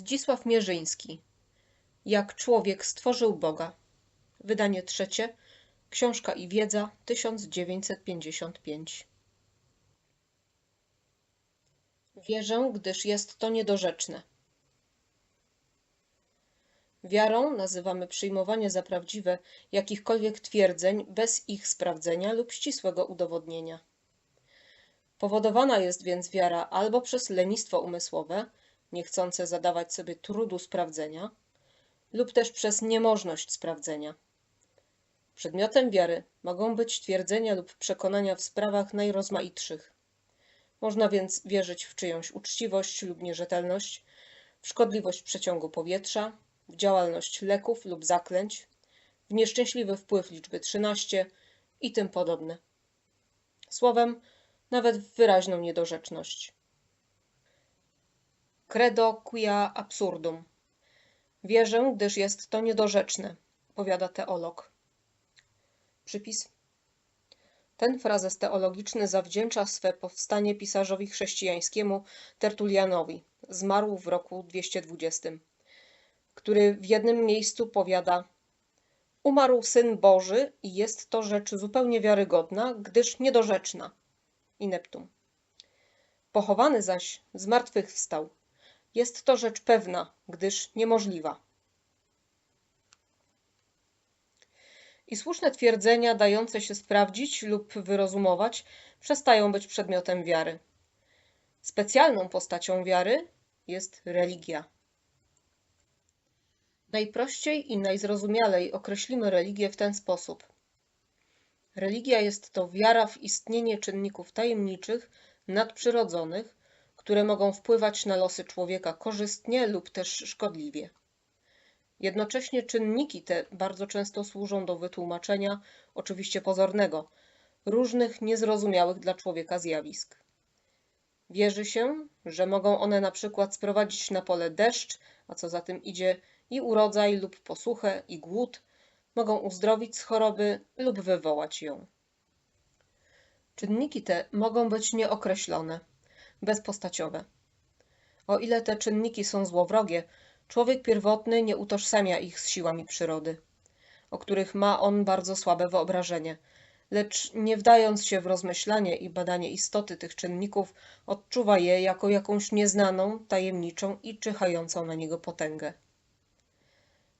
Zdzisław Mierzyński. Jak człowiek stworzył Boga. Wydanie trzecie. Książka i wiedza 1955. Wierzę, gdyż jest to niedorzeczne. Wiarą nazywamy przyjmowanie za prawdziwe jakichkolwiek twierdzeń bez ich sprawdzenia lub ścisłego udowodnienia. Powodowana jest więc wiara albo przez lenistwo umysłowe, niechcące zadawać sobie trudu sprawdzenia, lub też przez niemożność sprawdzenia. Przedmiotem wiary mogą być twierdzenia lub przekonania w sprawach najrozmaitszych. Można więc wierzyć w czyjąś uczciwość lub nierzetelność, w szkodliwość przeciągu powietrza, w działalność leków lub zaklęć, w nieszczęśliwy wpływ liczby 13 i tym podobne. Słowem, nawet w wyraźną niedorzeczność. Credo quia absurdum. Wierzę, gdyż jest to niedorzeczne, powiada teolog. Przypis. Ten frazes teologiczny zawdzięcza swe powstanie pisarzowi chrześcijańskiemu Tertulianowi, zmarł w roku 220, który w jednym miejscu powiada Umarł Syn Boży i jest to rzecz zupełnie wiarygodna, gdyż niedorzeczna. Ineptum. Pochowany zaś zmartwychwstał. Jest to rzecz pewna, gdyż niemożliwa. I słuszne twierdzenia dające się sprawdzić lub wyrozumować przestają być przedmiotem wiary. Specjalną postacią wiary jest religia. Najprościej i najzrozumialej określimy religię w ten sposób. Religia jest to wiara w istnienie czynników tajemniczych, nadprzyrodzonych, które mogą wpływać na losy człowieka korzystnie lub też szkodliwie. Jednocześnie czynniki te bardzo często służą do wytłumaczenia, oczywiście pozornego, różnych niezrozumiałych dla człowieka zjawisk. Wierzy się, że mogą one na przykład sprowadzić na pole deszcz, a co za tym idzie i urodzaj lub posuchę i głód, mogą uzdrowić z choroby lub wywołać ją. Czynniki te mogą być nieokreślone, bezpostaciowe. O ile te czynniki są złowrogie, człowiek pierwotny nie utożsamia ich z siłami przyrody, o których ma on bardzo słabe wyobrażenie, lecz nie wdając się w rozmyślanie i badanie istoty tych czynników, odczuwa je jako jakąś nieznaną, tajemniczą i czyhającą na niego potęgę.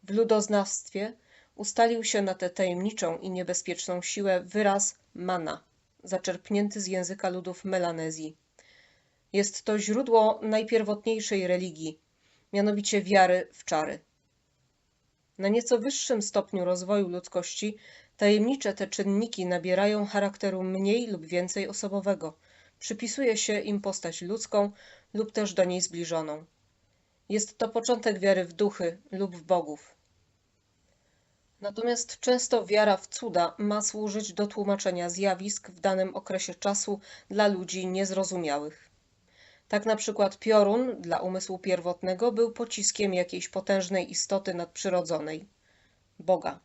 W ludoznawstwie ustalił się na tę tajemniczą i niebezpieczną siłę wyraz mana, zaczerpnięty z języka ludów Melanezji. Jest to źródło najpierwotniejszej religii, mianowicie wiary w czary. Na nieco wyższym stopniu rozwoju ludzkości tajemnicze te czynniki nabierają charakteru mniej lub więcej osobowego. Przypisuje się im postać ludzką lub też do niej zbliżoną. Jest to początek wiary w duchy lub w bogów. Natomiast często wiara w cuda ma służyć do tłumaczenia zjawisk w danym okresie czasu dla ludzi niezrozumiałych. Tak na przykład piorun dla umysłu pierwotnego był pociskiem jakiejś potężnej istoty nadprzyrodzonej Boga.